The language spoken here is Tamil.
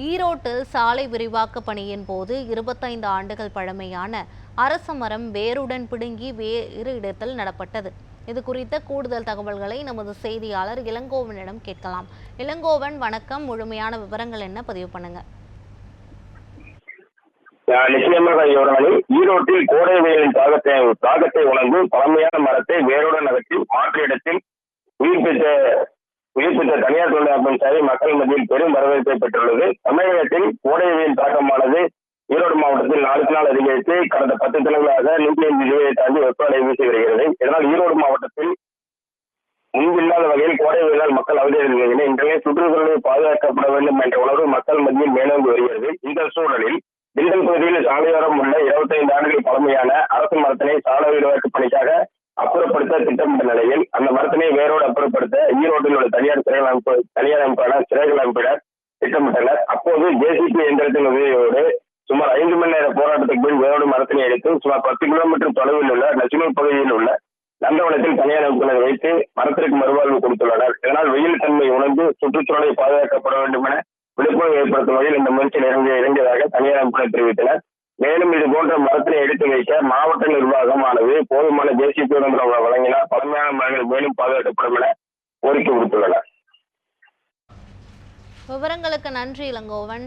ஈரோட்டில் சாலை விரிவாக்க பணியின் போது இருபத்தைந்து ஆண்டுகள் பழமையான அரச மரம் வேருடன் பிடுங்கி வேறு இடத்தில் நடப்பட்டது. இது குறித்த கூடுதல் தகவல்களை நமது செய்தியாளர் இளங்கோவனிடம் கேட்கலாம். இளங்கோவன் வணக்கம். முழுமையான விவரங்கள் என்ன? பதிவு பண்ணுங்க. நிச்சயமாக யோராணி ஈரோட்டில் கோடை வெயிலின் தாகத்தை தாகத்தை உணர்ந்து பழமையான மரத்தை வேரோடு நகர்த்தி மாற்று இடத்தில் உயிர்ப்பித்த தனியார் தொழிலாளர் சேவை மக்கள் மத்தியில் பெரும் வரவேற்பை பெற்றுள்ளது. தமிழகத்தில் கோடை தாக்கமானது ஈரோடு மாவட்டத்தில் நாளுக்கு நாள் அதிகரித்து கடந்த பத்து தினங்களாக நூற்றி ஐந்து டிகிரியை தாண்டி வெப்பநிலை வீசி வருகிறது. இதனால் ஈரோடு மாவட்டத்தில் முன்பில்லாத வகையில் கோடை வெயிலால் மக்கள் அவதியடைகின்றனர் இன்றைய சுற்றுச்சூழலை பாதுகாக்கப்பட வேண்டும் என்ற உணர்வு மக்கள் மத்தியில் மேலோங்கி வருகிறது. இந்த சூழலில் திண்டல் பகுதியில் சாலையோரம் உள்ள 25 ஆண்டுகள் பழமையான அரசு மரத்தினை சாலை விரிவாக்க பணிக்காக அப்புறப்படுத்த திட்டமிட்ட நிலையில் அந்த மரத்தினை வேரோடு அப்புறப்படுத்த ஈரோட்டில் உள்ள தனியார் சிறைகள் அமைப்பு தனியார் அமைப்பான சிறைகள் அமைப்பினர் திட்டமிட்டனர். அப்போது ஜேசிபி இயந்திரத்தின் உதவியோடு சுமார் ஐந்து மணி நேர போராட்டத்துக்கு பின் வேரோடு மரத்தினை எடுத்து சுமார் பத்து கிலோமீட்டர் தொலைவில் உள்ள நசினூர் பகுதியில் உள்ள நந்தவனத்தில் தனியார் அமைப்பினர் வைத்து மரத்திற்கு மறுவாழ்வு கொடுத்துள்ளனர். இதனால் வெயில் தன்மை உணர்ந்து சுற்றுச்சூழலை பாதுகாக்கப்பட வேண்டும் என விழிப்புணர்வு ஏற்படுத்தும் வகையில் இந்த முயற்சியில் இறங்கிய இறங்கியதாக தனியார் அமைப்பினர் தெரிவித்தனர். மேலும் இது போன்ற மரத்தினை எடுத்து வைக்க மாவட்ட நிர்வாகமானது போதுமான தேசிய பேருந்து வழங்கினால் பழமையான மரங்கள் மேலும் பாதுகாக்கப்படும் என கோரிக்கை விடுத்துள்ளனர். விவரங்களுக்கு நன்றி இளங்கோவன்.